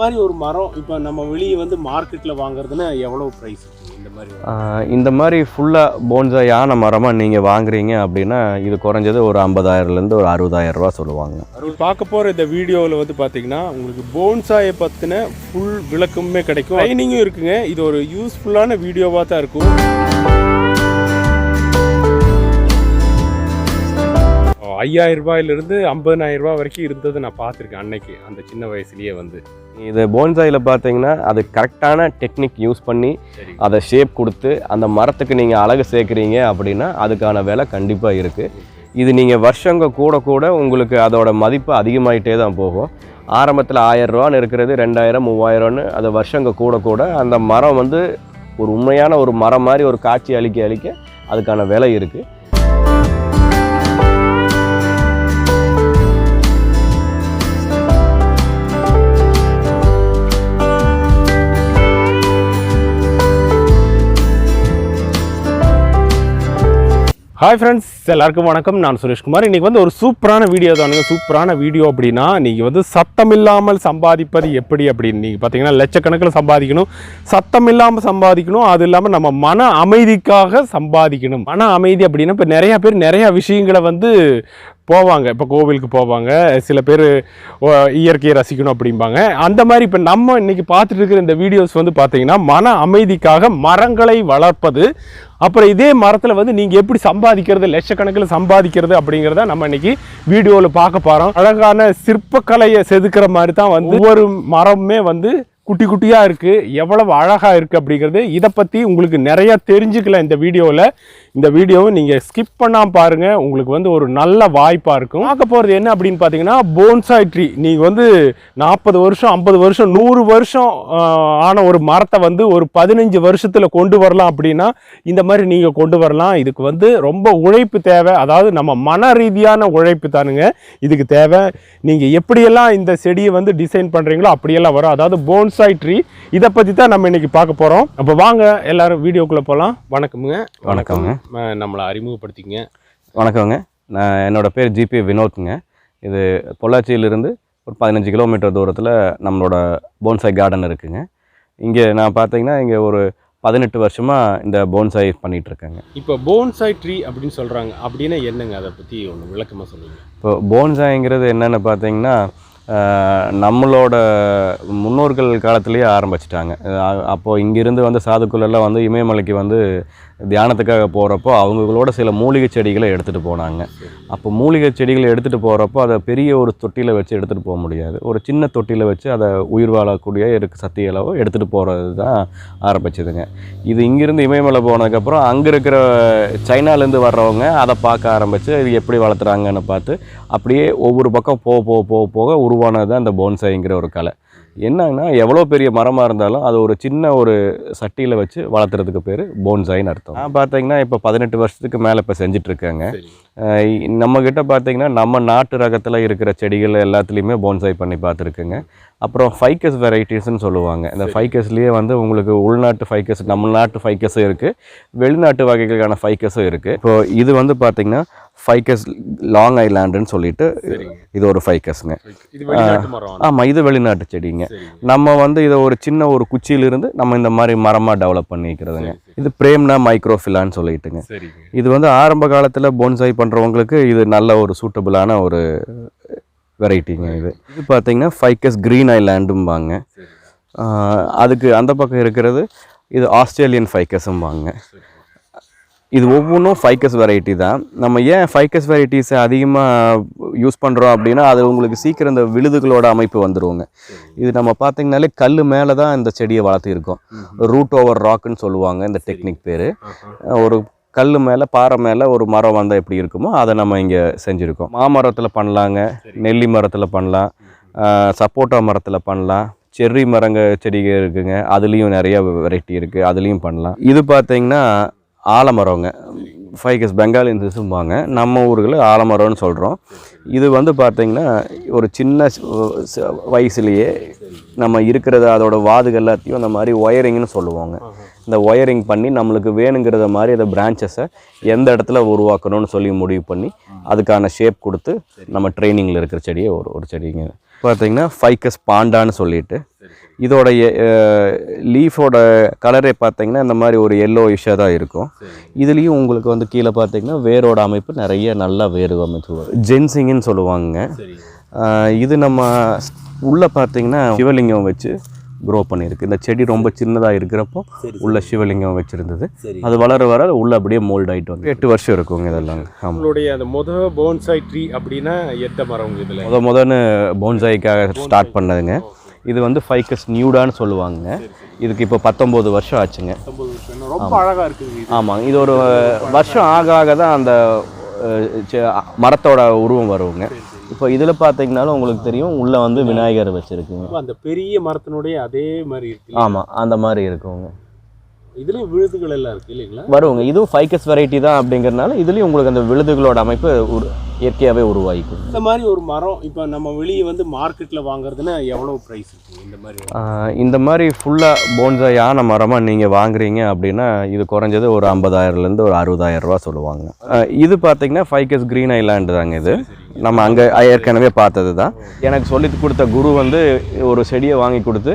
மாதிரி ஒரு மரம் இப்போ நம்ம வெளியே வந்து மார்க்கெட்டில் வாங்குறதுன்னா எவ்வளோ ப்ரைஸ் இந்த மாதிரி இந்த மாதிரி ஃபுல்லாக போன்சாயான மரமாக நீங்கள் வாங்குறீங்க அப்படின்னா இது குறைஞ்சது ஒரு ஐம்பதாயிரம்லேருந்து ஒரு அறுபதாயிரம் ரூபா சொல்லுவாங்க. பார்க்க போகிற இந்த வீடியோவில் வந்து பார்த்தீங்கன்னா உங்களுக்கு போன்சாயை பற்றின ஃபுல் விளக்கமுமே கிடைக்கும். ட்ரைனிங்கும் இருக்குங்க. இது ஒரு யூஸ்ஃபுல்லான வீடியோவாக தான் இருக்கும். ஐயாயிரம் ரூபாயிலிருந்து ஐம்பதனாயிரம் ரூபாய் வரைக்கும் இருந்தது நான் பார்த்துருக்கேன் அன்னைக்கு அந்த சின்ன வயசுலயே வந்து. இது போன்சாயில் பார்த்தீங்கன்னா அது கரெக்டான டெக்னிக் யூஸ் பண்ணி அதை ஷேப் கொடுத்து அந்த மரத்துக்கு நீங்கள் அழகு சேர்க்குறீங்க அப்படின்னா அதுக்கான விலை கண்டிப்பாக இருக்குது இது நீங்கள் வருஷங்க கூட கூட உங்களுக்கு அதோட மதிப்பு அதிகமாயிட்டே தான் போகும். ஆரம்பத்தில் ஆயிரரூவான்னு இருக்கிறது ரெண்டாயிரம் மூவாயிரம்னு அது வருஷங்க கூட கூட அந்த மரம் வந்து ஒரு உண்மையான ஒரு மரம் மாதிரி ஒரு காட்சி அளிக்க அளிக்க அதுக்கான விலை இருக்குது ஹாய் ஃப்ரெண்ட்ஸ் எல்லாருக்கும் வணக்கம். நான் சுரேஷ்குமார் இன்றைக்கி வந்து ஒரு சூப்பரான வீடியோ தானுங்க சூப்பரான வீடியோ அப்படின்னா நீங்கள் வந்து சத்தம் இல்லாமல் சம்பாதிப்பது எப்படி அப்படின்னு? நீங்கள் பார்த்தீங்கன்னா லட்சக்கணக்கில் சம்பாதிக்கணும். சத்தம் இல்லாமல் சம்பாதிக்கணும். அது இல்லாமல் நம்ம மன அமைதிக்காக சம்பாதிக்கணும். மன அமைதி அப்படின்னா இப்போ நிறையா பேர் நிறையா விஷயங்களை வந்து போவாங்க. இப்போ கோவிலுக்கு போவாங்க. சில பேர் இயற்கையை ரசிக்கணும் அப்படிம்பாங்க. அந்த மாதிரி இப்போ நம்ம இன்னைக்கு பார்த்துட்டு இருக்கிற இந்த வீடியோஸ் வந்து பார்த்தீங்கன்னா மன அமைதிக்காக மரங்களை வளர்ப்பது. அப்புறம் இதே மரத்தில் வந்து நீங்கள் எப்படி சம்பாதிக்கிறது லட்சக்கணக்கில் சம்பாதிக்கிறது அப்படிங்கிறத நம்ம இன்னைக்கு வீடியோவில் பார்க்க போகிறோம் அழகான சிற்பக்கலையை செதுக்கிற மாதிரி தான் வந்து ஒவ்வொரு மரமுமே வந்து குட்டி குட்டியாக இருக்குது எவ்வளவு அழகாக இருக்குது அப்படிங்கிறது இதை பற்றி உங்களுக்கு நிறைய தெரிஞ்சுக்கலாம் இந்த வீடியோவில் இந்த வீடியோவை நீங்கள் ஸ்கிப் பண்ணாமல் பாருங்கள் உங்களுக்கு வந்து ஒரு நல்ல வாய்ப்பாக இருக்கும். பார்க்க போகிறது என்ன அப்படின்னு பார்த்தீங்கன்னா போன்சாய் ட்ரீ நீங்கள் வந்து நாற்பது வருஷம் ஐம்பது வருஷம் நூறு வருஷம் ஆன ஒரு மரத்தை வந்து ஒரு பதினஞ்சு வருஷத்தில் கொண்டு வரலாம் அப்படின்னா இந்த மாதிரி நீங்கள் கொண்டு வரலாம். இதுக்கு வந்து ரொம்ப உழைப்பு தேவை. அதாவது நம்ம மன ரீதியான உழைப்பு தானுங்க. இதுக்கு தேவை. நீங்கள் எப்படியெல்லாம் இந்த செடியை வந்து டிசைன் பண்ணுறீங்களோ அப்படியெல்லாம் வரும். அதாவது போன்ஸ் போன்சாய் ட்ரீ இதை பற்றி தான் நம்ம இன்னைக்கு பார்க்க போகிறோம் அப்போ வாங்க எல்லாரும் வீடியோக்குள்ளே போகலாம் வணக்கமுங்க. வணக்கங்க. நம்மளை அறிமுகப்படுத்திங்க வணக்கங்க நான் என்னோட பேர் ஜிபி வினோத்ங்க. இது பொள்ளாச்சியிலிருந்து ஒரு பதினஞ்சு கிலோமீட்டர் தூரத்தில் நம்மளோட போன்சாய் கார்டன் இருக்குங்க. இங்கே நான் பார்த்தீங்கன்னா இங்கே ஒரு பதினெட்டு வருஷமாக இந்த போன்சாய் பண்ணிட்டு இருக்கேங்க இப்போ போன்சாய் ட்ரீ அப்படின்னு சொல்கிறாங்க அப்படின்னா என்னங்க? அதை பற்றி ஒன்று விளக்கமாக சொல்லுங்கள் இப்போ போன்சாய்ங்கிறது என்னென்னு பார்த்தீங்கன்னா நம்மளோட முன்னோர்கள் காலத்திலேயே ஆரம்பிச்சிட்டாங்க. அப்போது இங்கிருந்து வந்து சாதுக்குள்ளெல்லாம் வந்து இமயமலைக்கு வந்து தியானத்துக்காக போகிறப்போ அவங்களோட சில மூலிகை செடிகளை எடுத்துகிட்டு போனாங்க. அப்போ மூலிகை செடிகளை எடுத்துகிட்டு போகிறப்போ அதை பெரிய ஒரு தொட்டியில் வச்சு எடுத்துகிட்டு போக முடியாது. ஒரு சின்ன தொட்டியில் வச்சு அதை உயிர் வாழக்கூடிய இருக்கு சக்தி அளவு எடுத்துகிட்டு போகிறது தான் ஆரம்பிச்சதுங்க. இது இங்கேருந்து இமயமலை போனதுக்கப்புறம் அங்கே இருக்கிற சைனாலேருந்து வர்றவங்க அதை பார்க்க ஆரம்பித்து இது எப்படி வளர்த்துறாங்கன்னு பார்த்து அப்படியே ஒவ்வொரு பக்கம் போக போக போக போக உருவானது தான் இந்த போன்சாய்ங்கிற ஒரு கலை. என்னன்னா எவ்வளோ பெரிய மரமாக இருந்தாலும் அது ஒரு சின்ன ஒரு சட்டியில் வச்சு வளர்த்துறதுக்கு பேர் போன்சாய்னு அர்த்தம். நான் பார்த்தீங்கன்னா இப்போ பதினெட்டு வருஷத்துக்கு மேலே இப்போ செஞ்சிட்ருக்கேங்க. நம்மக்கிட்ட பார்த்தீங்கன்னா நம்ம நாட்டு ரகத்தில் இருக்கிற செடிகள் எல்லாத்துலேயுமே போன்சாய் பண்ணி பார்த்துருக்குங்க அப்புறம் ஃபைக்கஸ் வெரைட்டிஸ்னு சொல்லுவாங்க. இந்த ஃபைக்கஸ்லேயே வந்து உங்களுக்கு உள்நாட்டு ஃபைக்கஸ் நம்ம நாட்டு ஃபைக்கஸும் இருக்குது வெளிநாட்டு வகைகளுக்கான ஃபைக்கஸும் இருக்குது இப்போ இது வந்து பார்த்தீங்கன்னா ஃபைக்கஸ் லாங் ஐலாண்டுன்னு சொல்லிட்டு இது ஒரு ஃபைக்கஸ்ங்க ஆமாம் இது வெளிநாட்டு செடிங்க. நம்ம வந்து இதை ஒரு சின்ன ஒரு குச்சியிலிருந்து நம்ம இந்த மாதிரி மரமாக டெவலப் பண்ணிக்கிறதுங்க. இது பிரேம்னா மைக்ரோஃபிலான்னு சொல்லிட்டுங்க. இது வந்து ஆரம்ப காலத்தில் போன்சாய் பண்ணுறவங்களுக்கு இது நல்ல ஒரு சூட்டபிளான ஒரு வெரைட்டிங்க இது. இது பார்த்தீங்கன்னா ஃபைக்கஸ் க்ரீன் ஐலாண்டும்பாங்க அதுக்கு அந்த பக்கம் இருக்கிறது இது ஆஸ்திரேலியன் ஃபைக்கஸும்பாங்க இது ஒவ்வொன்றும் ஃபைக்கஸ் வெரைட்டி தான். நம்ம ஏன் ஃபைக்கஸ் வெரைட்டிஸை அதிகமாக யூஸ் பண்ணுறோம் அப்படின்னா அது உங்களுக்கு சீக்கிரம் இந்த விழுதுகளோட அமைப்பு வந்துருவோங்க இது நம்ம பார்த்தீங்கனாலே கல் மேலே தான் இந்த செடியை வளர்த்திருக்கோம். ரூட் ஓவர் ராக்குன்னு சொல்லுவாங்க இந்த டெக்னிக் பேர். ஒரு கல் மேலே பாறை மேலே ஒரு மரம் வந்தால் எப்படி இருக்குமோ அதை நம்ம இங்கே செஞ்சுருக்கோம். மாமரத்தில் பண்ணலாங்க. நெல்லி மரத்தில் பண்ணலாம் சப்போட்டா மரத்தில் பண்ணலாம் செர்ரி மரங்க செடிகள் இருக்குங்க அதுலேயும் நிறைய வெரைட்டி இருக்குது அதுலேயும் பண்ணலாம். இது பார்த்தீங்கன்னா ஆலமரங்க ஃபைகஸ் பெங்காலின்ஸும்பாங்க நம்ம ஊர்களில் ஆலமரம்னு சொல்கிறோம் இது வந்து பார்த்தீங்கன்னா ஒரு சின்ன வயசுலேயே நம்ம இருக்கிறத அதோட வாதுகள் எல்லாத்தையும் அந்த மாதிரி ஒயரிங்னு சொல்லுவாங்க. இந்த ஒயரிங் பண்ணி நம்மளுக்கு வேணுங்கிறத மாதிரி அந்த பிரான்ச்சஸை எந்த இடத்துல உருவாக்கணும்னு சொல்லி முடிவு பண்ணி அதுக்கான ஷேப் கொடுத்து நம்ம ட்ரைனிங்கில் இருக்கிற செடியை ஒரு ஒரு செடிங்க. பார்த்தீங்கன்னா ஃபைக்கஸ் பாண்டான்னு சொல்லிட்டு சரி இதோட லீஃபோட கலரே பார்த்தீங்கன்னா இந்த மாதிரி ஒரு எல்லோ இஷ்ஷாக தான் இருக்கும். இதுலேயும் உங்களுக்கு வந்து கீழே பார்த்தீங்கன்னா வேரோட அமைப்பு நிறைய நல்லா வேறு அமைப்பு ஜென்சிங்னு சொல்லுவாங்க இது நம்ம உள்ளே பார்த்தீங்கன்னா சிவலிங்கம் வச்சு க்ரோ பண்ணியிருக்கு. இந்த செடி ரொம்ப சின்னதாக இருக்கிறப்போ உள்ள சிவலிங்கம் வச்சுருந்தது. சரி. அது வளர வர உள்ள அப்படியே மோல்ட் ஆகிட்டு வந்து எட்டு வருஷம் இருக்குங்க இதெல்லாம். ஆமாம் உங்களுடைய அந்த முத போன்சாய் ட்ரீ அப்படின்னா எந்த மரம் இதுல? முத முதன்னு போன்சாய்க்காக ஸ்டார்ட் பண்ணதுங்க. இது வந்து ஃபைக்கஸ் நியூடான்னு சொல்லுவாங்க இதுக்கு இப்போ பத்தொம்போது வருஷம் ஆச்சுங்க. ரொம்ப அழகா இருக்குது இது. ஆமாங்க. இது ஒரு வருஷம் ஆக ஆக தான் அந்த மரத்தோட உருவம் வருங்க. இப்போ இதில் பார்த்தீங்கன்னாலும் உங்களுக்கு தெரியும் உள்ளே வந்து விநாயகர் வச்சுருக்குங்க. அந்த பெரிய மரத்தினுடைய அதே மாதிரி இருக்கு ஆமாம் அந்த மாதிரி இருக்குங்க. இதுலயும் விழுதுகள் எல்லாம் இருக்கு இல்லைங்களா? வருங்க இதுவும் ஃபைக்கஸ் வெரைட்டி தான் அப்படிங்கிறனால இதுலேயும் உங்களுக்கு அந்த விழுதுகளோட அமைப்பு இயற்கையாகவே உருவாகிக்கும். இந்த மாதிரி ஒரு மரம் இப்போ நம்ம வெளியே வந்து மார்க்கெட்ல வாங்குறதுன்னா எவ்வளவு பிரைஸ் இருக்கு? இந்த மாதிரி இந்த மாதிரி ஃபுல்லாக போன்சாய் ஆன மரமாக நீங்கள் வாங்குறீங்க அப்படின்னா இது குறைஞ்சது ஒரு ஐம்பதாயிரம்லேருந்து ஒரு அறுபதாயிரம் ரூபா சொல்லுவாங்க இது பார்த்தீங்கன்னா ஃபைக்கஸ் க்ரீன் ஐலாண்டு தாங்க இது. நம்ம அங்கே ஏற்கனவே பார்த்தது தான். எனக்கு சொல்லி கொடுத்த குரு வந்து ஒரு செடியை வாங்கி கொடுத்து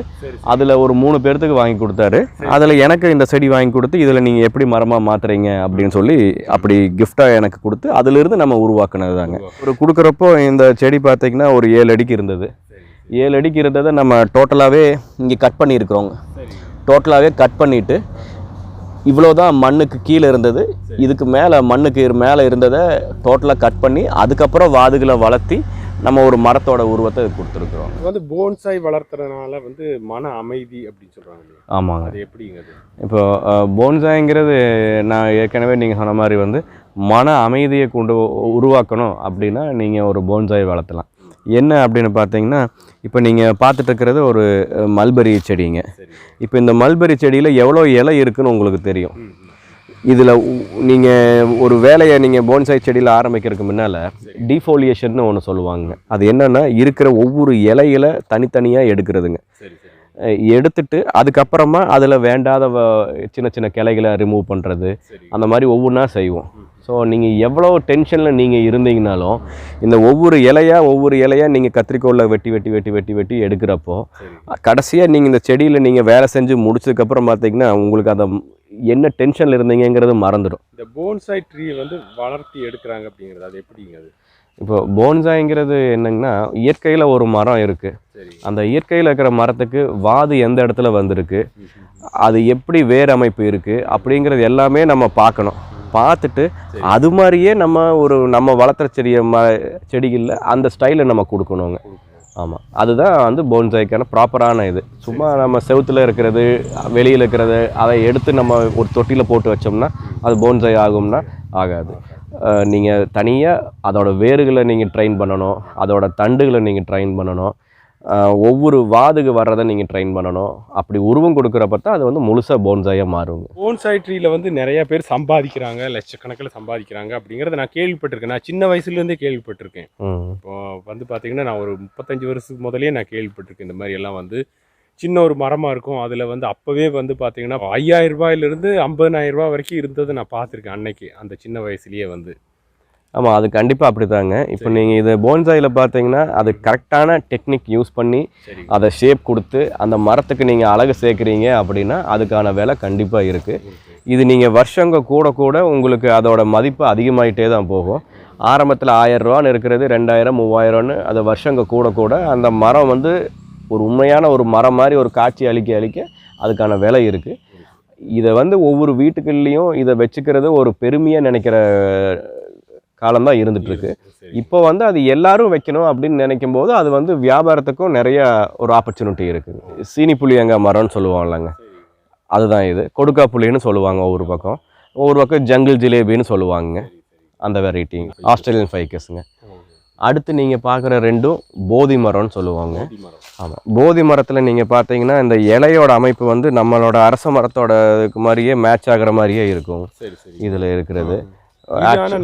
அதில் ஒரு மூணு பேர்த்துக்கு வாங்கி கொடுத்தாரு. அதில் எனக்கு இந்த செடி வாங்கி கொடுத்து இதில் நீங்கள் எப்படி மரமாக மாற்றுறீங்க அப்படின்னு சொல்லி அப்படி கிஃப்டாக எனக்கு கொடுத்து அதிலிருந்து நம்ம உருவாக்குனது தாங்க ஒரு கொடுக்குறப்போ இந்த செடி பார்த்தீங்கன்னா ஒரு ஏழு அடிக்கு இருந்தது. ஏழு அடிக்கு இருந்ததை நம்ம டோட்டலாகவே இங்கே கட் பண்ணியிருக்கிறோங்க. டோட்டலாகவே கட் பண்ணிவிட்டு இவ்வளோ தான் மண்ணுக்கு கீழே இருந்தது. இதுக்கு மேலே மண்ணுக்கு மேலே இருந்ததை டோட்டலாக கட் பண்ணி அதுக்கப்புறம் வாதுகளை வளர்த்தி நம்ம ஒரு மரத்தோட உருவத்தை கொடுத்துருக்குறோம். வந்து போன்சாய் வளர்த்துறதுனால வந்து மன அமைதி அப்படின்னு இல்லையா? ஆமாங்க. அது எப்படிங்க அது இப்போ போன்சாய்ங்கிறது நான் ஏற்கனவே நீங்கள் சொன்ன மாதிரி வந்து மன அமைதியை கொண்டு உருவாக்கணும் அப்படின்னா நீங்கள் ஒரு போன்சாய் வளர்த்தலாம். என்ன அப்படின்னு பார்த்தீங்கன்னா இப்போ நீங்கள் பார்த்துட்டு இருக்கிறது ஒரு மல்பெரி செடிங்க. இப்போ இந்த மல்பெரி செடியில் எவ்வளோ இலை இருக்குன்னு உங்களுக்கு தெரியும். இதில் நீங்கள் ஒரு வேலையை நீங்கள் போன்சாய் செடியில் ஆரம்பிக்கிறதுக்கு முன்னால் டீஃபோலியேஷன் ஒன்று சொல்லுவாங்க. அது என்னென்னா இருக்கிற ஒவ்வொரு இலையில தனித்தனியாக எடுக்கிறதுங்க. எடுத்துட்டு அதுக்கப்புறமா அதில் வேண்டாத சின்ன சின்ன கிளைகளை ரிமூவ் பண்ணுறது அந்த மாதிரி ஒவ்வொன்றா செய்வோம். ஸோ நீங்கள் எவ்வளோ டென்ஷனில் நீங்கள் இருந்தீங்கனாலும் இந்த ஒவ்வொரு இலையா ஒவ்வொரு இலையா நீங்கள் கத்திரிக்கோலில் வெட்டி வெட்டி வெட்டி வெட்டி வெட்டி எடுக்கிறப்போ கடைசியாக நீங்கள் இந்த செடியில் நீங்கள் வேலை செஞ்சு முடிச்சதுக்கப்புறம் பார்த்தீங்கன்னா உங்களுக்கு அந்த என்ன டென்ஷனில் இருந்தீங்கங்கிறது மறந்துடும். இந்த போன்சாய் ட்ரீ வந்து வளர்த்தி எடுக்கிறாங்க அப்படிங்கிறது அது எப்படிங்க அது? இப்போ போன்சாய்ங்கிறது என்னங்கன்னா இயற்கையில் ஒரு மரம் இருக்குது அந்த இயற்கையில் இருக்கிற மரத்துக்கு வாது எந்த இடத்துல வந்திருக்கு. அது எப்படி வேர் அமைப்பு இருக்குது அப்படிங்கிறது எல்லாமே நம்ம பார்க்கணும். பார்த்துட்டு அது மாதிரியே நம்ம ஒரு நம்ம வளர்த்துற செடியை ம செடிகளில் அந்த ஸ்டைலை நம்ம கொடுக்கணுங்க. ஆமாம் அதுதான் வந்து போன்சாய்க்கான ப்ராப்பரான இது. சும்மா நம்ம செவுத்துல இருக்கிறது வெளியில் இருக்கிறது அதை எடுத்து நம்ம ஒரு தொட்டியில் போட்டு வச்சோம்னா அது போன்சாய் ஆகும்னா ஆகாது. நீங்கள் தனியாக அதோடய வேர்களை நீங்கள் ட்ரெயின் பண்ணணும் அதோட தண்டுகளை நீங்கள் ட்ரெயின் பண்ணணும் ஒவ்வொரு வாதுக்கு வர்றதை நீங்கள் ட்ரெயின் பண்ணணும். அப்படி உருவம் கொடுக்குறப்ப தான் அது வந்து முழுசாக போன்சாயாக மாறுங்க. போன்சாய் ட்ரீல வந்து நிறைய பேர் சம்பாதிக்கிறாங்க லட்சக்கணக்கில் சம்பாதிக்கிறாங்க அப்படிங்கிறத நான் கேள்விப்பட்டிருக்கேன். நான் சின்ன வயசுலேருந்தே கேள்விப்பட்டிருக்கேன். இப்போ வந்து பார்த்தீங்கன்னா நான் ஒரு முப்பத்தஞ்சு வருஷத்துக்கு முதலே நான் கேள்விப்பட்டிருக்கேன் இந்த மாதிரி எல்லாம் வந்து. சின்ன ஒரு மரமாக இருக்கும். அதில் வந்து அப்போவே வந்து பார்த்தீங்கன்னா ஐயாயிரம் ரூபாயிலிருந்து ஐம்பதனாயிரம் ரூபாய் வரைக்கும் இருந்ததை நான் பார்த்துருக்கேன் அன்னைக்கு அந்த சின்ன வயசுலேயே வந்து. ஆமாம் அது கண்டிப்பாக அப்படி தாங்க இப்போ நீங்கள் இது போன்சாயில் பார்த்தீங்கன்னா அது கரெக்டான டெக்னிக் யூஸ் பண்ணி அதை ஷேப் கொடுத்து அந்த மரத்துக்கு நீங்கள் அழகு சேர்க்குறீங்க அப்படின்னா அதுக்கான விலை கண்டிப்பாக இருக்குது இது நீங்கள் வருஷங்க கூட கூட உங்களுக்கு அதோட மதிப்பு அதிகமாயிட்டே தான் போகும். ஆரம்பத்தில் ஆயிரம் ரூபான்னு இருக்கிறது ரெண்டாயிரம் மூவாயிரம்னு அது வருஷங்க கூட கூட அந்த மரம் வந்து ஒரு உண்மையான ஒரு மரம் மாதிரி ஒரு காட்சி அளிக்க அளிக்க அதுக்கான விலை இருக்குது இதை வந்து ஒவ்வொரு வீட்டுகள்லேயும் இதை வச்சுக்கிறது ஒரு பெருமையாக நினைக்கிற காலம்தான் இருந்துகிட்ருக்கு சரி. இப்போ வந்து அது எல்லாரும் வைக்கணும் அப்படின்னு நினைக்கும் போது அது வந்து வியாபாரத்துக்கும் நிறைய ஒரு ஆப்பர்ச்சுனிட்டி இருக்குது. சீனி புளியங்க மரம்னு சொல்லுவாங்கல்லங்க. அதுதான் இது. கொடுக்கா புளின்னு சொல்லுவாங்க ஒவ்வொரு பக்கம். ஒவ்வொரு பக்கம் ஜங்கிள் ஜிலேபின்னு சொல்லுவாங்க அந்த வெரைட்டி ஆஸ்திரேலியன் ஃபைக்கஸ்ங்க அடுத்து நீங்கள் பார்க்குற ரெண்டும் போதி மரம்னு சொல்லுவாங்க. ஆமாம் போதி மரத்தில் நீங்கள் பார்த்தீங்கன்னா இந்த இலையோட அமைப்பு வந்து நம்மளோட அரச மரத்தோட இதுக்கு மாதிரியே மேட்ச் ஆகுற மாதிரியே இருக்கும். இதில் இருக்கிறது.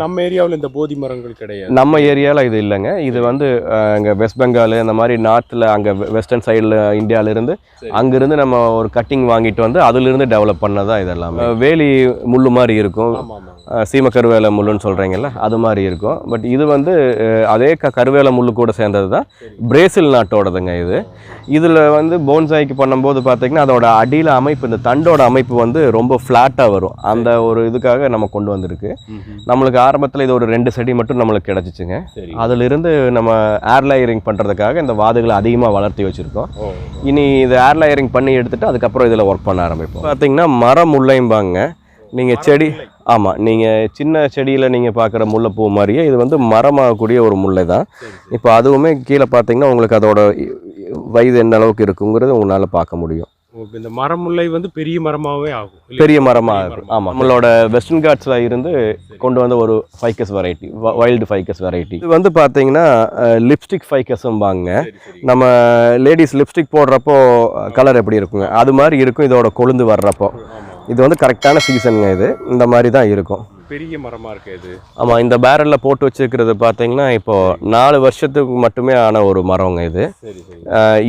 நம்ம ஏரியாவில் இந்த போதி மரங்கள் கிடையாது. நம்ம ஏரியாவில் இது இல்லைங்க. இது வந்து அஹ், இங்க வெஸ்ட் பெங்கால் இந்த மாதிரி நார்த்தில் அங்கே வெஸ்டர்ன் சைடில் இந்தியாவிலேருந்து. அங்கேருந்து நம்ம ஒரு கட்டிங் வாங்கிட்டு வந்து அதிலிருந்து டெவலப் பண்ணதா இதெல்லாமே. அஹ், வேலி முள்ளு மாதிரி இருக்கும். சீம கருவேல முள்ளுன்னு சொல்கிறீங்கல்ல அது மாதிரி இருக்கும். பட் இது வந்து அதே க கருவேல முள்ளு கூட சேர்ந்தது தான் பிரேசில் நாட்டோடதுங்க இது. இதில் வந்து போன்சாய்க்கு பண்ணும்போது பார்த்தீங்கன்னா அதோட அடியில் அமைப்பு இந்த தண்டோட அமைப்பு வந்து ரொம்ப ஃப்ளாட்டாக வரும். அந்த ஒரு இதுக்காக நம்ம கொண்டு வந்திருக்கு. நம்மளுக்கு ஆரம்பத்தில் இது ஒரு ரெண்டு செடி மட்டும் நம்மளுக்கு கிடச்சிச்சுங்க. அதிலிருந்து நம்ம ஏர் லேயரிங் பண்ணுறதுக்காக இந்த வாதுகளை அதிகமாக வளர்த்தி வச்சுருக்கோம். இனி இது ஏர் லேயரிங் பண்ணி எடுத்துட்டு அதுக்கப்புறம் இதில் ஒர்க் பண்ண ஆரம்பிப்போம். பார்த்தீங்கன்னா மரம் முல்லைம்பாங்க. நீங்கள் செடி ஆமாம் நீங்கள் சின்ன செடியில் நீங்கள் பார்க்குற முல்லைப்பூ மாதிரியே இது வந்து மரமாகக்கூடிய ஒரு முல்லை தான் இப்போ அதுவுமே கீழே பார்த்தீங்கன்னா உங்களுக்கு அதோட வயது என்ன அளவுக்கு இருக்குங்கிறது உங்களால் பார்க்க முடியும். இந்த மரம் முல்லை வந்து பெரிய மரமாவே ஆகும்? பெரிய மரமாக இருக்கும். ஆமாம் நம்மளோட வெஸ்டர்ன் காட்ஸில் இருந்து கொண்டு வந்த ஒரு ficus variety wild ficus variety இது வந்து பார்த்தீங்கன்னா லிப்ஸ்டிக் ஃபைக்கஸும்பாங்க நம்ம லேடிஸ் லிப்ஸ்டிக் போடுறப்போ கலர் எப்படி இருக்குங்க? அது மாதிரி இருக்கும் இதோட கொழுந்து வர்றப்போ. இது வந்து கரெக்டான சீசனுங்க இது. இந்த மாதிரி தான் இருக்கும். பெரிய மரமா இருக்கு இது. ஆமாம் இந்த பேரலில் போட்டு வச்சுருக்கிறது பார்த்தீங்கன்னா இப்போ நாலு வருஷத்துக்கு மட்டுமே ஆன ஒரு மரங்க இது.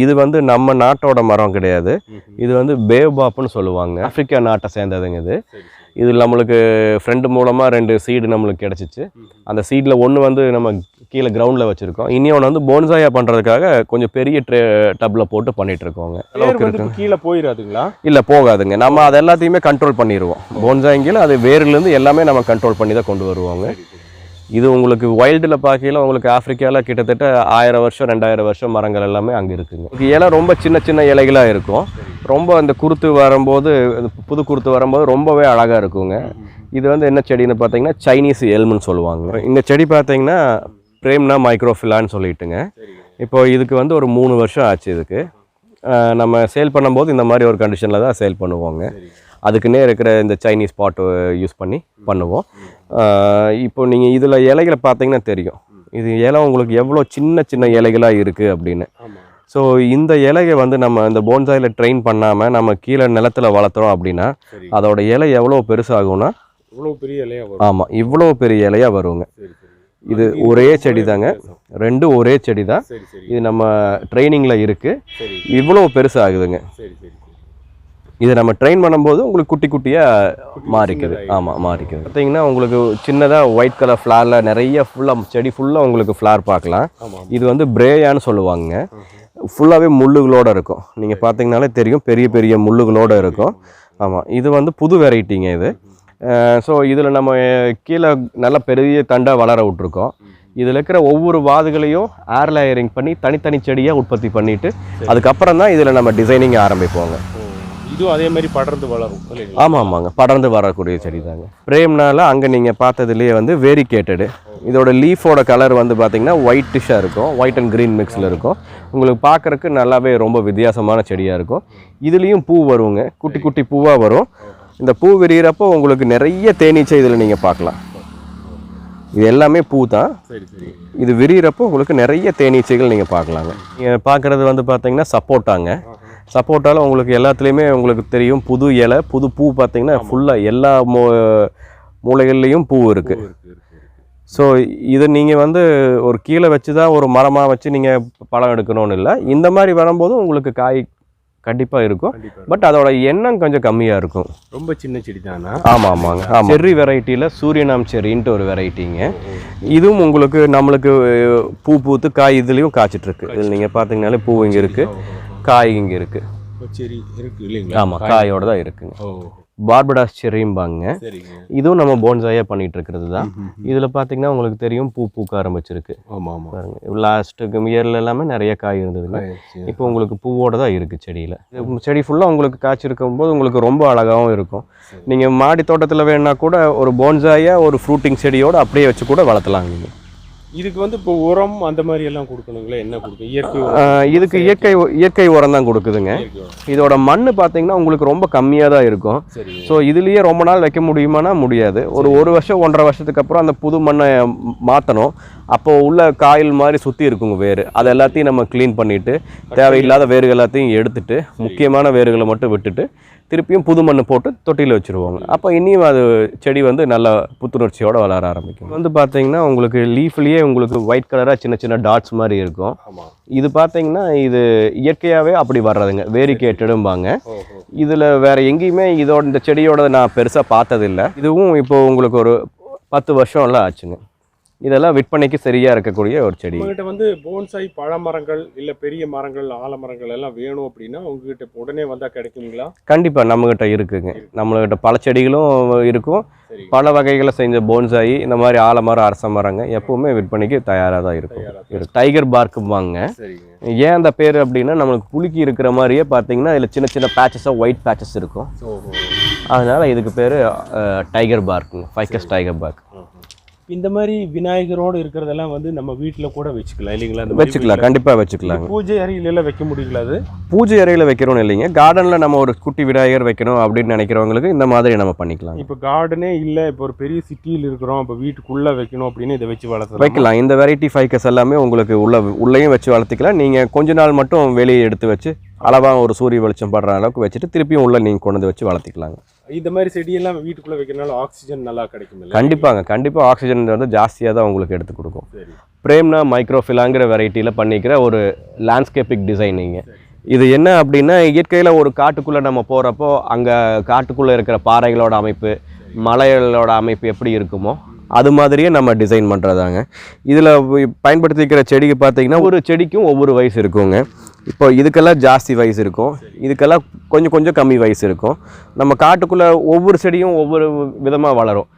இது வந்து நம்ம நாட்டோட மரம் கிடையாது. இது வந்து பேபாப்னு சொல்லுவாங்க. ஆப்பிரிக்கா நாட்டை சேர்ந்ததுங்க இது. இது நம்மளுக்கு ஃப்ரெண்டு மூலமாக ரெண்டு சீடு நம்மளுக்கு கிடச்சிச்சு. அந்த சீடில் ஒன்று வந்து நம்ம கீழே கிரவுண்டில் வச்சுருக்கோம். இன்னொன்று வந்து போன்சாயா பண்ணுறதுக்காக கொஞ்சம் பெரிய ட்ரே டப்பில் போட்டு அளவுக்கு இருக்கு இப்ப கீழே போயிடாதுங்களா இல்லை போகாதுங்க. நம்ம அது எல்லாத்தையுமே கண்ட்ரோல் பண்ணிடுவோம் போன்சாயிங்கில் அது வேர்லேருந்து எல்லாமே நம்ம கண்ட்ரோல் பண்ணி தான் கொண்டு வருவாங்க. இது உங்களுக்கு வைல்டில் பார்க்கையில உங்களுக்கு ஆப்பிரிக்காவில் கிட்டத்தட்ட ஆயிரம் வருஷம் ரெண்டாயிரம் வருஷம் மரங்கள் எல்லாமே அங்கே இருக்குங்க. இலை ரொம்ப சின்ன சின்ன இலைகளாக இருக்கும். ரொம்ப அந்த குருத்து வரும்போது புது குருத்து வரும்போது ரொம்பவே அழகாக இருக்குங்க. இது வந்து என்ன செடின்னு பார்த்தீங்கன்னா சைனீஸ் எல்முன்னு சொல்லுவாங்க. இந்த செடி பார்த்தீங்கன்னா பிரேம்னா மைக்ரோஃபிலான்னு சொல்லிட்டுங்க. இப்போ இதுக்கு வந்து ஒரு மூணு வருஷம் ஆச்சு இதுக்கு. நம்ம சேல் பண்ணும்போது இந்த மாதிரி ஒரு கண்டிஷனில் தான் சேல் பண்ணுவோங்க. அதுக்குன்னே இருக்கிற இந்த சைனீஸ் பாட்டு யூஸ் பண்ணி பண்ணுவோம். இப்போ நீங்கள் இதில் இலைகளை பார்த்தீங்கன்னா தெரியும். இது இலை உங்களுக்கு எவ்வளோ சின்ன சின்ன இலைகளாக இருக்குது அப்படின்னு. ஸோ இந்த இலையை வந்து நம்ம இந்த போன்சாயில் ட்ரெயின் பண்ணாமல் நம்ம கீழே நிலத்துல வளர்த்துறோம் அப்படின்னா அதோட இலை எவ்வளோ பெருசாகும்னா? இவ்வளவு பெரிய இலையா வரும்? ஆமாம் இவ்வளோ பெரிய இலையாக வருங்க. இது ஒரே செடி தாங்க. ரெண்டும் ஒரே செடி தான். இது நம்ம ட்ரைனிங்கில் இருக்குது இவ்வளோ பெருசாகுதுங்க. சரி சரி. இதை நம்ம ட்ரெயின் பண்ணும்போது உங்களுக்கு குட்டி குட்டியாக மாறிக்குது. ஆமாம் மாறிக்குது. பார்த்தீங்கன்னா உங்களுக்கு சின்னதாக ஒயிட் கலர் ஃப்ளாரில் நிறைய ஃபுல்லாக செடி ஃபுல்லாக உங்களுக்கு ஃப்ளார் பார்க்கலாம். இது வந்து பிரேயான்னு சொல்லுவாங்க. ஃபுல்லாகவே முள்ளுகளோட இருக்கும். நீங்கள் பார்த்தீங்கனாலே தெரியும். பெரிய பெரிய முள்ளுகளோட இருக்கும். ஆமாம் இது வந்து புது வெரைட்டிங்க இது. ஸோ இதில் நம்ம கீழே நல்ல பெரிய தண்டாக வளர விட்ருக்கோம் இதில் இருக்கிற ஒவ்வொரு வாதுகளையும் ஏர் லேயரிங் பண்ணி தனித்தனி செடியாக உற்பத்தி பண்ணிட்டு அதுக்கப்புறம் தான் இதில் நம்ம டிசைனிங் ஆரம்பிப்போங்க. இதுவும் அதே மாதிரி படர்ந்து வளரும் ஆமாம் ஆமாங்க. படர்ந்து வரக்கூடிய செடி தாங்க பிரேம்னால அங்கே நீங்கள் பார்த்ததுலேயே வந்து வேரிகேட்டடு இதோட லீஃபோட கலர் வந்து பார்த்தீங்கன்னா ஒயிட்டிஷாக இருக்கும். ஒயிட் அண்ட் க்ரீன் மிக்ஸில் இருக்கும். உங்களுக்கு பார்க்கறக்கு நல்லாவே ரொம்ப வித்தியாசமான செடியாக இருக்கும். இதுலேயும் பூ வருங்க. குட்டி குட்டி பூவாக வரும். இந்த பூ விரிகிறப்போ உங்களுக்கு நிறைய தேனீச்சை இதில் நீங்கள் பார்க்கலாம். இது எல்லாமே பூ தான். இது விரிகிறப்போ உங்களுக்கு நிறைய தேனீச்சைகள் நீங்கள் பார்க்கலாங்க. நீங்கள் பார்க்குறது வந்து பார்த்தீங்கன்னா சப்போட்டாங்க. சப்போட்டால உங்களுக்கு எல்லாத்துலேயுமே உங்களுக்கு தெரியும். புது இலை புது பூ பார்த்தீங்கன்னா ஃபுல்லாக எல்லா மூ மூலைகள்லேயும் பூ இருக்குது இருக்கு இருக்கு இருக்கு. ஸோ இது நீங்கள் வந்து ஒரு கீழே வச்சு தான் ஒரு மரமாக வச்சு நீங்கள் பழம் எடுக்கணும்னு இல்லை. இந்த மாதிரி வரும்போது உங்களுக்கு காய் கண்டிப்பாக இருக்கும். பட் அதோட எண்ணம் கொஞ்சம் கம்மியாக இருக்கும். ரொம்ப சின்ன செடி தானா? ஆமாம் ஆமாங்க. ஆமாம் செர்ரி வெரைட்டியில் சூரியனாம் செர்ரின்ட்டு ஒரு வெரைட்டிங்க இதுவும் உங்களுக்கு நம்மளுக்கு பூ பூத்து காய் இதுலேயும் காய்ச்சிட்ருக்கு இதில் நீங்கள் பார்த்தீங்கனாலே பூ இங்கே இருக்குது காய் இங்கே இருக்குது ஓ, சரி இருக்கு இல்லைங்களா? ஆமாம் காயோட தான் இருக்குங்க. பார்படாஸ் செர்ரிம்பாங்க சரிங்க. இதுவும் நம்ம போன்சாயாக பண்ணிட்டு இருக்கிறது தான். இதில் பார்த்தீங்கன்னா உங்களுக்கு தெரியும் பூ பூக்க ஆரம்பிச்சிருக்கு. பாருங்க லாஸ்ட்டுக்கு இயர்ல எல்லாமே நிறைய காய் இருந்ததுங்க. இப்போ உங்களுக்கு பூவோட தான் இருக்குது செடியில் செடி ஃபுல்லாக உங்களுக்கு காய்ச்சிருக்கும் போது உங்களுக்கு ரொம்ப அழகாகவும் இருக்கும். நீங்கள் மாடி தோட்டத்தில் வேணுன்னா கூட ஒரு போன்சாயை ஒரு ஃப்ரூட்டிங் செடியோட அப்படியே வச்சு கூட வளர்த்தலாங்க நீங்கள் இதுக்கு வந்து இப்போ உரம் அந்த மாதிரி எல்லாம் கொடுக்கணுங்களா? என்ன கொடுக்கும்? இயற்கை இதுக்கு இயற்கை இயற்கை உரம் தான் கொடுக்குதுங்க. இதோட மண் பார்த்தீங்கன்னா உங்களுக்கு ரொம்ப கம்மியாக தான் இருக்கும். ஸோ இதுலேயே ரொம்ப நாள் வைக்க முடியுமானா முடியாது. ஒரு ஒரு வருஷம் ஒன்றரை வருஷத்துக்கு அப்புறம் அந்த புது மண்ணை மாற்றணும் அப்போ உள்ள காயில் மாதிரி சுற்றி இருக்குங்க வேர் அது எல்லாத்தையும் நம்ம க்ளீன் பண்ணிவிட்டு தேவையில்லாத வேர்கள் எல்லாத்தையும் எடுத்துட்டு முக்கியமான வேர்களை மட்டும் விட்டுட்டு திருப்பியும் புது மண் போட்டு தொட்டியில் வச்சுருவாங்க. அப்போ இனியும் அது செடி வந்து நல்ல புத்துணர்ச்சியோட வளர ஆரம்பிக்கும். வந்து பார்த்தீங்கன்னா உங்களுக்கு லீஃப்லேயே உங்களுக்கு ஒயிட் கலராக சின்ன சின்ன டாட்ஸ் மாதிரி இருக்கும். இது பார்த்தீங்கன்னா இது இயற்கையாகவே அப்படி வர்றதுங்க. வேரிகேட்டடும்பாங்க இதில் வேற எங்கேயுமே இதோட இந்த செடியோட நான் பெருசாக பார்த்ததில்ல. இதுவும் இப்போ உங்களுக்கு ஒரு பத்து வருஷம்லாம் ஆச்சுங்க. இதெல்லாம் விற்பனைக்கு சரியாக இருக்கக்கூடிய ஒரு செடி. உங்ககிட்ட வந்து போன்சாய் பழமரங்கள் இல்ல பெரிய மரங்கள் ஆலமரங்கள் எல்லாம் வேணும் அப்படின்னா உங்ககிட்ட உடனே வந்தா கிடைக்குங்களா? கண்டிப்பாக நம்மகிட்ட இருக்குங்க. நம்மகிட்ட பல செடிகளும் இருக்கும். பல வகைகளை செஞ்ச போன்சாயி இந்த மாதிரி ஆலமரம் அரச மரங்க எப்பவுமே விற்பனைக்கு தயாராக தான் இருக்கும். டைகர் பார்க்கும்பாங்க ஏன் அந்த பேர் அப்படின்னா நம்மளுக்கு குலுக்கி இருக்கிற மாதிரியே பார்த்தீங்கன்னா இதில் சின்ன சின்ன பேச்சஸாக ஒயிட் பேச்சஸ் இருக்கும். அதனால இதுக்கு பேர் டைகர் பார்க்குங்க ஃபைக்கஸ் டைகர் பார்க் இந்த மாதிரி விநாயகரோட இருக்கிறதெல்லாம் வந்து நம்ம வீட்ல கூட வச்சுக்கலாம் இல்லைங்களா? வச்சுக்கலாம் கண்டிப்பாக வச்சுக்கலாங்க. இந்த பூஜை அறையில எல்லாம் வைக்க முடியல அது? பூஜை அறையில் வைக்கிறோம் இல்லைங்க. கார்டனில் நம்ம ஒரு குட்டி விநாயகர் வைக்கணும் அப்படின்னு நினைக்கிறவங்களுக்கு இந்த மாதிரி நம்ம பண்ணிக்கலாம் இப்போ கார்டனே இல்ல இப்போ ஒரு பெரிய சிட்டியில் இருக்கிறோம் இப்போ வீட்டுக்குள்ள வைக்கணும் அப்படின்னு இதை வச்சு வளர்த்தலாம் வைக்கலாம். இந்த வெரைட்டி ஃபைக்கஸ் எல்லாமே உங்களுக்கு உள்ள உள்ளேயும் வச்சு வளர்த்திக்கலாம். நீங்கள் கொஞ்ச நாள் மட்டும் வெளியே எடுத்து வச்சு அளவாக ஒரு சூரிய வெளிச்சம் படுற அளவுக்கு வச்சுட்டு திருப்பியும் உள்ள நீங்கள் கொண்டு வந்து வச்சு வளர்த்திக்கலாங்க. இந்த மாதிரி செடியெல்லாம் வீட்டுக்குள்ள வைக்கிறனால ஆக்சிஜன் நல்லா கிடைக்கும் கண்டிப்பாங்க கண்டிப்பாக ஆக்சிஜன் வந்து ஜாஸ்தியாக தான் உங்களுக்கு எடுத்து கொடுக்கும். சரி. பிரேம்னா மைக்ரோஃபிலாங்கிற வெரைட்டியில் பண்ணிக்கிற ஒரு லேண்ட்ஸ்கேப்பிக் டிசைனிங்க இது என்ன அப்படின்னா இயற்கையில் ஒரு காட்டுக்குள்ளே நம்ம போகிறப்போ அங்கே காட்டுக்குள்ளே இருக்கிற பாறைகளோட அமைப்பு மலைகளோட அமைப்பு எப்படி இருக்குமோ அது மாதிரியே நம்ம டிசைன் பண்ணுறதாங்க இதில் பயன்படுத்திக்கிற செடிக்கு பார்த்தீங்கன்னா ஒரு செடிக்கும் ஒவ்வொரு வயசு இருக்குங்க இப்போ இதுக்கெல்லாம் ஜாஸ்தி வயசு இருக்கும். இதுக்கெல்லாம் கொஞ்சம் கொஞ்சம் கம்மி வயசு இருக்கும். நம்ம காட்டுக்குள்ளே ஒவ்வொரு செடியும் ஒவ்வொரு விதமாக வளரும்.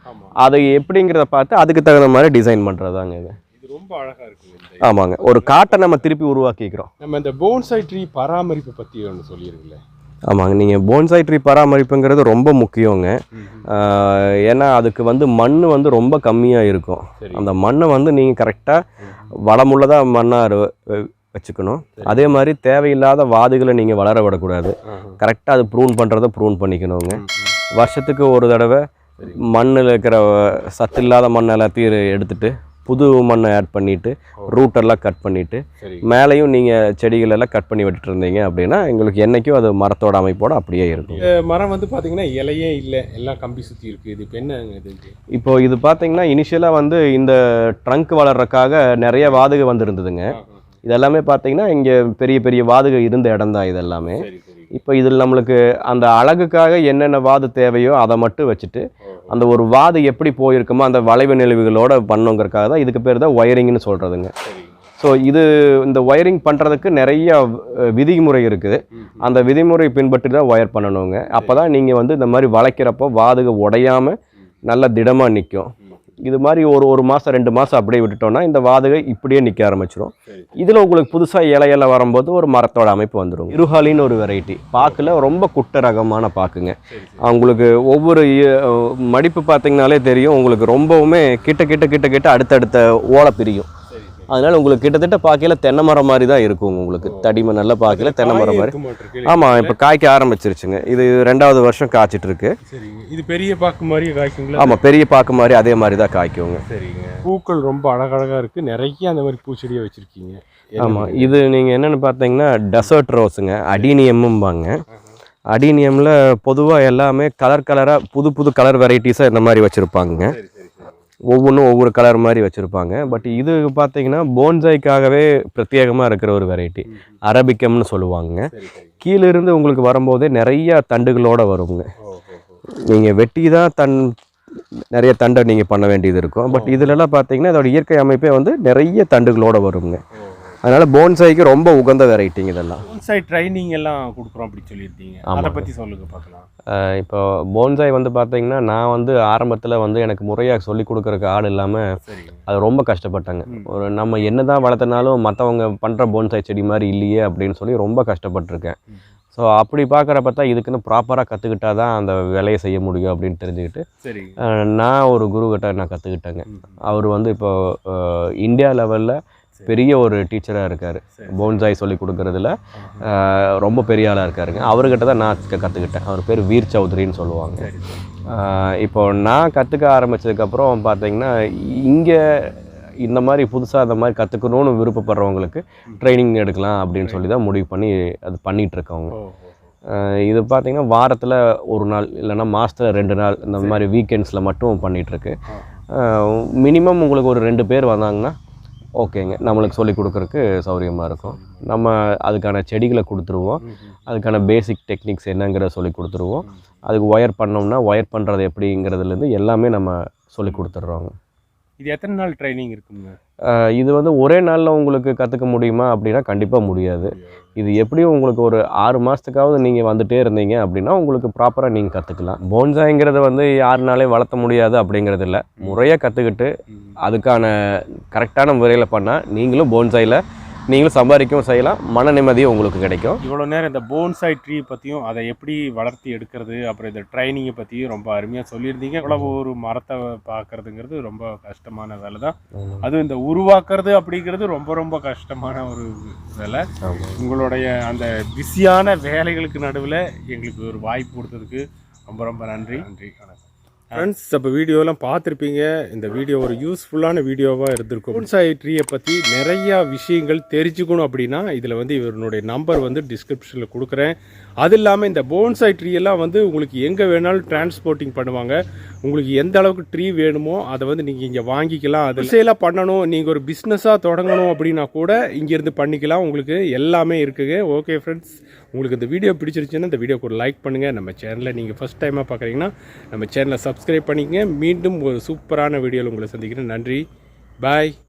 அதை எப்படிங்கிறத பார்த்து அதுக்கு தகுந்த மாதிரி டிசைன் பண்ணுறதாங்க இது. ரொம்ப அழகா இருக்குங்க இந்த ஆமாங்க. ஒரு காட்டை நம்ம திருப்பி உருவாக்கிக்கிறோம். நம்ம இந்த போன்சாய் ட்ரீ பராமரிப்பு பத்தி ஒன்று சொல்லிருங்களே ஆமாங்க. நீங்கள் போன்சாய் ட்ரீ பராமரிப்புங்கிறது ரொம்ப முக்கியங்க. ஏன்னா அதுக்கு வந்து மண் வந்து ரொம்ப கம்மியாக இருக்கும். அந்த மண்ணை வந்து நீங்கள் கரெக்டாக வளமுள்ளதாக மண்ணாக வச்சுக்கணும். அதே மாதிரி தேவையில்லாத வாதுகளை நீங்கள் வளர விடக்கூடாது. கரெக்டாக அது ப்ரூன் பண்ணுறத ப்ரூன் பண்ணிக்கணுங்க. வருஷத்துக்கு ஒரு தடவை. மண்ணில் இருக்கிற சத்து இல்லாத மண் எல்லாத்தையும் எடுத்துட்டு புது மண்ணை ஆட் பண்ணிவிட்டு ரூட்டெல்லாம் கட் பண்ணிவிட்டு மேலேயும் நீங்கள் செடிகள் எல்லாம் கட் பண்ணி விட்டுட்டு இருந்தீங்க அப்படின்னா எங்களுக்கு என்றைக்கும் அது மரத்தோட அமைப்போட அப்படியே இருக்கும். மரம் வந்து பாத்தீங்கன்னா இலையே இல்ல. எல்லாம் கம்பி சுத்தி இருக்கு. இது இப்போ என்னங்க இது இப்போ இது பார்த்தீங்கன்னா இனிஷியலாக வந்து இந்த ட்ரங்க் வளர்றதுக்காக நிறைய வாதுகை வந்திருந்ததுங்க. இதெல்லாமே பார்த்தீங்கன்னா இங்கே பெரிய பெரிய வாதுகை இருந்த இடம் தான் இதெல்லாமே. இப்போ இதில் நம்மளுக்கு அந்த அழகுக்காக என்னென்ன வாது தேவையோ அதை மட்டும் வச்சுட்டு. அந்த ஒரு வாது எப்படி போயிருக்குமோ அந்த வளைவு நெளிவுகளோட பண்ணுங்கிறதுக்காக தான் இதுக்கு பேர் தான் ஒயரிங்னு சொல்கிறதுங்க ஸோ இது இந்த ஒயரிங் பண்ணுறதுக்கு நிறைய விதிமுறை இருக்குது. அந்த விதிமுறை பின்பற்றி தான் ஒயர் பண்ணணுங்க. அப்போ தான் நீங்கள் வந்து இந்த மாதிரி வளைக்கிறப்போ வாதுக உடையாமல் நல்ல திடமாக நிற்கும். இது மாதிரி ஒரு ஒரு மாதம் ரெண்டு மாதம் அப்படியே விட்டுட்டோம்னா இந்த வாதகை இப்படியே நிற்க ஆரம்பிச்சிடும் இதில் உங்களுக்கு புதுசாக இலையெல்லாம் வரும்போது ஒரு மரத்தோட அமைப்பு வந்துடும் இருஹாலின்னு ஒரு வெரைட்டி பாக்கில் ரொம்ப குட்ட ரகமான பாக்குங்க. அவங்களுக்கு ஒவ்வொரு மடிப்பு பார்த்தீங்கனாலே தெரியும். உங்களுக்கு ரொம்பவுமே கிட்ட கிட்ட கிட்ட கிட்ட அடுத்தடுத்த ஓலை பிரியும். அதனால உங்களுக்கு கிட்டத்தட்ட பாக்கையில் தென்னை மரம் மாதிரி தான் இருக்கும் உங்களுக்கு. தடிமன் நல்ல பாக்கையில் தென்னை மரம் மாதிரி. ஆமாம் இப்போ காய்க்க ஆரம்பிச்சிருச்சுங்க. இது ரெண்டாவது வருஷம் காய்ச்சிட்டு இருக்கு சரிங்க. இது பெரிய பாக்கு மாதிரியே காய்க்குங்களா? ஆமாம் பெரிய பாக்கு மாதிரி அதே மாதிரி தான் காய்க்குங்க. சரிங்க. பூக்கள் ரொம்ப அழகழகா இருக்கு. நிறைய அந்த மாதிரி பூச்செடியை வச்சிருக்கீங்க. ஆமாம் இது நீங்கள் என்னென்னு பார்த்தீங்கன்னா டெசர்ட் ரோஸுங்க அடீனியம்மும்பாங்க அடீனியமில் பொதுவாக எல்லாமே கலர் கலராக புது புது கலர் வெரைட்டிஸாக இந்த மாதிரி வச்சுருப்பாங்க சரி சரி சரி. ஒவ்வொன்றும் ஒவ்வொரு கலர் மாதிரி வச்சுருப்பாங்க. பட் இது பார்த்தீங்கன்னா போன்சாய்க்காகவே பிரத்யேகமாக இருக்கிற ஒரு வெரைட்டி. அரபிக்கம்னு சொல்லுவாங்க சரி சரி. கீழே இருந்து உங்களுக்கு வரும்போதே நிறைய தண்டுகளோட வருங்க. நீங்கள் வெட்டி தான் தன் நிறைய தண்டை நீங்கள் பண்ண வேண்டியது இருக்கும். பட் இதுலலாம் பார்த்தீங்கன்னா இதோட இயற்கை அமைப்பே வந்து நிறைய தண்டுகளோட வருங்க. அதனால் போன்சாய்க்கு ரொம்ப உகந்த வெரைட்டிங்க இதெல்லாம் போன்சாய் ட்ரைனிங் எல்லாம் கொடுக்குறோம் அப்படி சொல்லியிருந்தீங்க அதை. பத்தி சொல்லுங்க பார்க்கலாம் இப்போ போன்சாய் வந்து பார்த்தீங்கன்னா நான் வந்து ஆரம்பத்தில் வந்து எனக்கு முறையாக சொல்லி கொடுக்குறக்கு ஆள் இல்லாமல் அது ரொம்ப கஷ்டப்பட்டாங்க. ஒரு நம்ம என்ன தான் வளர்த்தனாலும் மற்றவங்க பண்ணுற போன்சாய் செடி மாதிரி இல்லையே அப்படின்னு சொல்லி ரொம்ப கஷ்டப்பட்டிருக்கேன். ஸோ அப்படி பார்க்குறப்ப தான் இதுக்குன்னு ப்ராப்பராக கற்றுக்கிட்டா தான் அந்த வேலையை செய்ய முடியும் அப்படின்னு தெரிஞ்சுக்கிட்டு நான் ஒரு குருக்கிட்ட நான் கற்றுக்கிட்டேங்க. அவர் வந்து இப்போ இந்தியா லெவலில். பெரிய ஒரு டீச்சராக இருக்கார். போன்சாய் சொல்லி கொடுக்குறதுல ரொம்ப பெரிய ஆளாக இருக்காருங்க. அவர்கிட்ட தான் நான் கற்றுக்கிட்டேன் அவர் பேர் வீர் சௌத்ரின்னு சொல்லுவாங்க. இப்போ நான் கற்றுக்க ஆரம்பிச்சதுக்கப்புறம் பார்த்தீங்கன்னா இங்கே இந்த மாதிரி புதுசாக அந்த மாதிரி கற்றுக்கணும்னு விருப்பப்படுறவங்களுக்கு ட்ரைனிங் எடுக்கலாம் அப்படின்னு சொல்லி தான் முடிவு பண்ணி அது. ஆஹ் இது பார்த்தீங்கன்னா வாரத்தில் ஒரு நாள் இல்லைன்னா மாதத்தில் ரெண்டு நாள் இந்த மாதிரி வீக்கெண்ட்ஸில் மட்டும் பண்ணிகிட்ருக்கு. மினிமம் உங்களுக்கு ஒரு ரெண்டு பேர் வந்தாங்கன்னா ஓகேங்க. நம்மளுக்கு சொல்லி கொடுக்குறக்கு சௌகரியமாக இருக்கும். நம்ம அதுக்கான செடிகளை கொடுத்துருவோம். அதுக்கான பேசிக் டெக்னிக்ஸ் என்னங்கிறத சொல்லி கொடுத்துருவோம். அதுக்கு ஒயர் பண்ணோம்னா ஒயர் பண்ணுறது எப்படிங்கிறதுலேருந்து எல்லாமே நம்ம சொல்லி கொடுத்துட்றோங்க. இது எத்தனை நாள் ட்ரைனிங் இருக்குங்க? இது வந்து ஒரே நாளில் உங்களுக்கு கற்றுக்க முடியுமா அப்படின்னா கண்டிப்பாக முடியாது. இது எப்படியும் உங்களுக்கு ஒரு ஆறு மாதத்துக்காவது நீங்கள் வந்துட்டே இருந்தீங்க அப்படின்னா உங்களுக்கு ப்ராப்பராக நீங்கள் கற்றுக்கலாம் போன்சாய்ங்கிறத வந்து யாருனாலே வளர்த்த முடியாது அப்படிங்கிறது இல்லை. முறையாக கற்றுக்கிட்டு அதுக்கான கரெக்டான முறையில் பண்ணால் நீங்களும் போன்சாயில் நீங்களும் சம்பாதிக்கவும் செய்யலாம். மன நிம்மதியும் உங்களுக்கு கிடைக்கும். இவ்வளோ நேரம் இந்த போன்சாய் ட்ரீ பற்றியும் அதை எப்படி வளர்த்தி எடுக்கிறது அப்புறம் இந்த ட்ரைனிங்கை பற்றியும் ரொம்ப அருமையாக சொல்லியிருந்தீங்க. இவ்வளவு ஒரு மரத்தை பார்க்கறதுங்கிறது ரொம்ப கஷ்டமான வேலை தான். அதுவும் இந்த உருவாக்குறது அப்படிங்கிறது ரொம்ப ரொம்ப கஷ்டமான ஒரு வேலை. உங்களுடைய அந்த பிஸியான வேலைகளுக்கு நடுவில் எங்களுக்கு ஒரு வாய்ப்பு கொடுத்ததுக்கு ரொம்ப ரொம்ப நன்றி. நன்றி. வணக்கம் ஃப்ரெண்ட்ஸ் இப்போ வீடியோலாம் பார்த்துருப்பீங்க. இந்த வீடியோ ஒரு யூஸ்ஃபுல்லான வீடியோவாக இருந்திருக்கும். போன்சாய் ட்ரீயை பற்றி நிறையா விஷயங்கள் தெரிஞ்சுக்கணும் அப்படின்னா இதில் வந்து இவருடைய நம்பர் வந்து டிஸ்கிரிப்ஷனில் கொடுக்குறேன். அது இல்லாமல் இந்த போன்சாய் ட்ரீ எல்லாம் வந்து உங்களுக்கு எங்கே வேணாலும் டிரான்ஸ்போர்ட்டிங் பண்ணுவாங்க. உங்களுக்கு எந்த அளவுக்கு ட்ரீ வேணுமோ அதை வந்து நீங்கள் இங்கே வாங்கிக்கலாம். அது சேலாக பண்ணணும். நீங்கள் ஒரு பிஸ்னஸாக தொடங்கணும் அப்படின்னா கூட இங்கேருந்து பண்ணிக்கலாம். உங்களுக்கு எல்லாமே இருக்குது. ஓகே ஃப்ரெண்ட்ஸ் உங்களுக்கு இந்த வீடியோ பிடிச்சிருச்சுன்னா இந்த வீடியோக்கு ஒரு லைக் பண்ணுங்கள் நம்ம சேனலை நீங்கள் ஃபஸ்ட் டைமாக பார்க்குறீங்கன்னா நம்ம சேனலை சப்ஸ்கிரைப் பண்ணிக்கங்க. மீண்டும் ஒரு சூப்பரான வீடியோவில் உங்களை சந்திக்கிறேன். நன்றி. பாய்